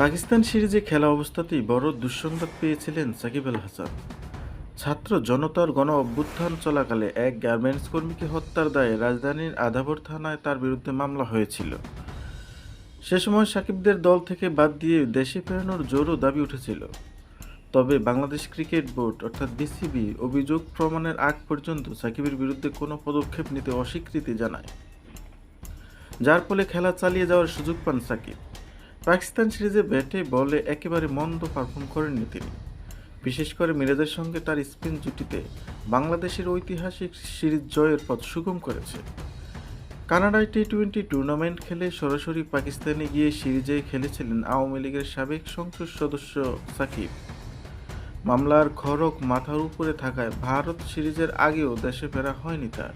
পাকিস্তান সিরিজে খেলা অবস্থাতেই বড় দুঃসংবাদ পেয়েছিলেন সাকিব আল হাসান। ছাত্র জনতার গণ অভ্যুত্থান চলাকালে এক গার্মেন্টস কর্মীকে হত্যার দায়ে রাজধানীর আধাবর থানায় তার বিরুদ্ধে মামলা হয়েছিল। সে সময় সাকিবদের দল থেকে বাদ দিয়ে দেশে ফেরানোর জোরও দাবি উঠেছিল। তবে বাংলাদেশ ক্রিকেট বোর্ড অর্থাৎ বিসিবি অভিযোগ প্রমাণের আগ পর্যন্ত সাকিবের বিরুদ্ধে কোনো পদক্ষেপ নিতে অস্বীকৃতি জানায়। যার ফলে খেলা চালিয়ে যাওয়ার সুযোগ পান সাকিব। পাকিস্তান সিরিজে ব্যাটে বলে একেবারে মন্দ পারফর্ম করেননি তিনি। বিশেষ করে মিরাজের সঙ্গে তার স্পিন জুটিতে বাংলাদেশের ঐতিহাসিক সিরিজ জয়ের পথ সুগম করেছে। কানাডায় টি টোয়েন্টি টুর্নামেন্ট খেলে সরাসরি পাকিস্তানে গিয়ে সিরিজে খেলেছিলেন আওয়ামী লীগের সাবেক সংসদ সদস্য সাকিব। মামলার খড়ক মাথার উপরে থাকায় ভারত সিরিজের আগেও দেশে ফেরা হয়নি তার।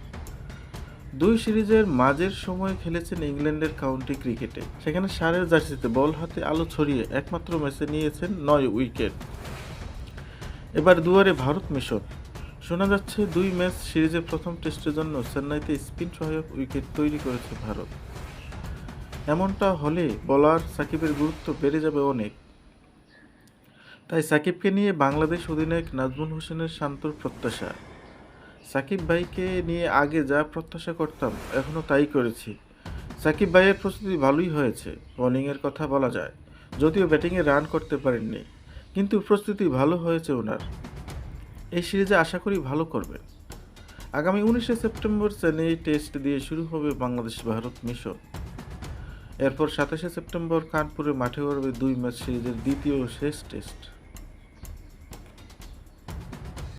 দুই সিরিজের মাঝের সময় খেলেছেন ইংল্যান্ডের কাউন্টি ক্রিকেটে। সেখানে সারের জার্সিতে বল হাতে আলো ছড়িয়ে একমাত্র ম্যাচে নিয়েছেন নয় উইকেট। এবার দুয়ারে ভারত মিশন। শোনা যাচ্ছে দুই ম্যাচ সিরিজের প্রথম টেস্টের জন্য চেন্নাইতে স্পিন সহায়ক উইকেট তৈরি করেছে ভারত। এমনটা হলে বলার সাকিবের গুরুত্ব বেড়ে যাবে অনেক। তাই সাকিবকে নিয়ে বাংলাদেশ অধিনায়ক নাজমুল হোসেনের শান্তর প্রত্যাশা। সাকিব ভাইকে নিয়ে আগে যা প্রত্যাশা করতাম এখনও তাই করেছি। সাকিব ভাইয়ের প্রস্তুতি ভালোই হয়েছে, বোলিংয়ের কথা বলা যায়, যদিও ব্যাটিংয়ে রান করতে পারেননি, কিন্তু প্রস্তুতি ভালো হয়েছে ওনার। এই সিরিজে আশা করি ভালো করবেন। আগামী উনিশে সেপ্টেম্বর চেন্নাই টেস্ট দিয়ে শুরু হবে বাংলাদেশ ভারত মিশন। এরপর সাতাশে সেপ্টেম্বর কানপুরে মাঠে গড়বে দুই ম্যাচ সিরিজের দ্বিতীয় শেষ টেস্ট।